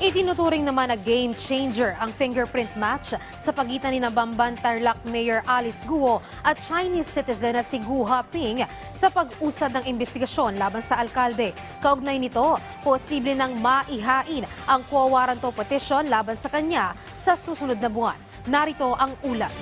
Itinuturing naman na game changer ang fingerprint match sa pagitan ni Bamban Tarlac Mayor Alice Guo at Chinese citizen na si Gu Haping sa pag-usad ng investigasyon laban sa alkalde. Kaugnay nito, posible nang maihain ang quo warranto petition laban sa kanya sa susunod na buwan. Narito ang ulat.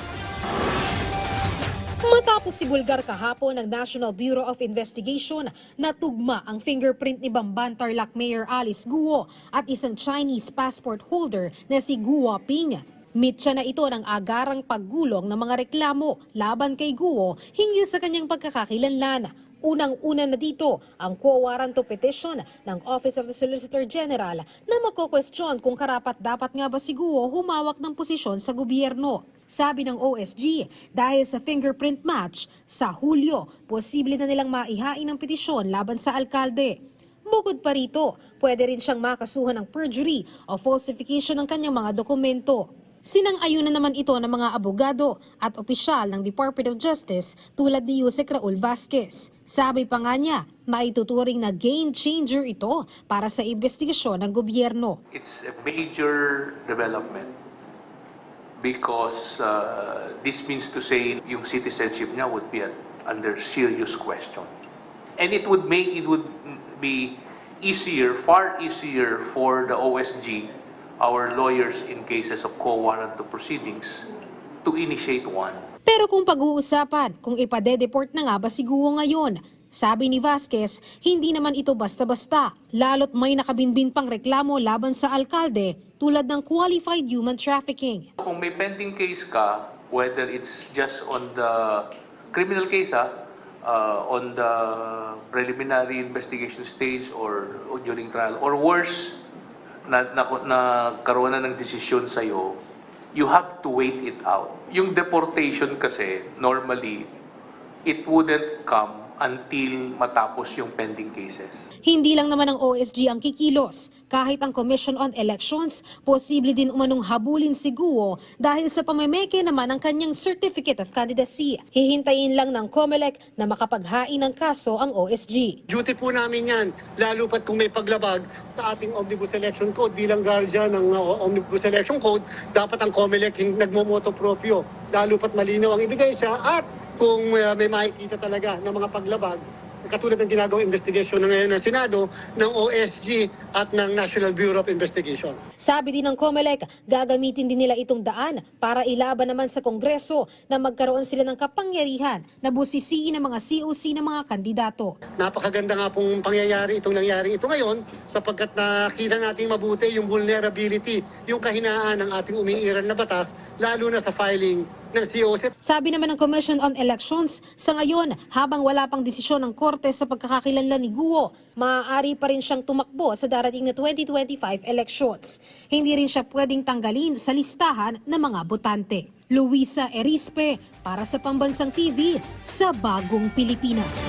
Matapos sibulgar kahapon ng National Bureau of Investigation na tugma ang fingerprint ni Bamban Tarlac Mayor Alice Guo at isang Chinese passport holder na si Guo Ping. Mitya na ito ng agarang paggulong ng mga reklamo laban kay Guo hinggil sa kanyang pagkakakilanlan. Unang-una na dito ang quo warranto petition ng Office of the Solicitor General na magko-question kung karapat dapat nga ba si Guo humawak ng posisyon sa gobyerno. Sabi ng OSG, dahil sa fingerprint match, sa Hulyo, posible na nilang maihain ang petisyon laban sa alkalde. Bukod pa rito, pwede rin siyang makasuhan ng perjury o falsification ng kanyang mga dokumento. Sinang-ayunan naman ito ng mga abogado at opisyal ng Department of Justice tulad ni Yusek Raul Vasquez. Sabi pa nga niya, maituturing na game changer ito para sa investigasyon ng gobyerno. It's a major development because uh, this means to say yung citizenship niya would be under serious question. And it would make, it would be easier, far easier for the OSG, our lawyers in cases of co-warranto proceedings, to initiate one. Pero kung pag-uusapan kung ipade-deport na nga ba si Guo ngayon, sabi ni Vasquez, hindi naman ito basta-basta, lalo't may nakabinbin pang reklamo laban sa alkalde tulad ng qualified human trafficking. Kung may pending case ka, whether it's just on the criminal case, ah, uh, on the preliminary investigation stage or, or during trial, or worse, na, na, na karoon na ng desisyon sa'yo, you have to wait it out. Yung deportation kasi, normally, it wouldn't come until matapos yung pending cases. Hindi lang naman ang OSG ang kikilos. Kahit ang Commission on Elections, posible din umanong habulin si Guo dahil sa pamemeke naman ng kanyang Certificate of Candidacy. Hihintayin lang ng COMELEC na makapaghain ng kaso ang OSG. Duty po namin yan, lalo pat kung may paglabag sa ating Omnibus Election Code bilang guardian ng uh, Omnibus Election Code, dapat ang COMELEC nagmomoto proprio, lalo pat malinaw ang ibigay siya at kung uh, may makikita talaga ng mga paglabag, katulad ng ginagawang investigation ng ngayon ng Senado, ng OSG at ng National Bureau of Investigation. Sabi din ng COMELEC, gagamitin din nila itong daan para ilaban naman sa Kongreso na magkaroon sila ng kapangyarihan na busisiin ng mga COC ng mga kandidato. Napakaganda nga pong pangyayari itong nangyari ito ngayon sapagkat nakita natin mabuti yung vulnerability, yung kahinaan ng ating umiiral na batas, lalo na sa filing Sabi naman ng Commission on Elections, sa ngayon, habang wala pang desisyon ng Korte sa pagkakakilanlan ni Guo, maaari pa rin siyang tumakbo sa darating na 2025 elections. Hindi rin siya pwedeng tanggalin sa listahan ng mga botante. Luisa Erispe para sa Pambansang TV sa Bagong Pilipinas.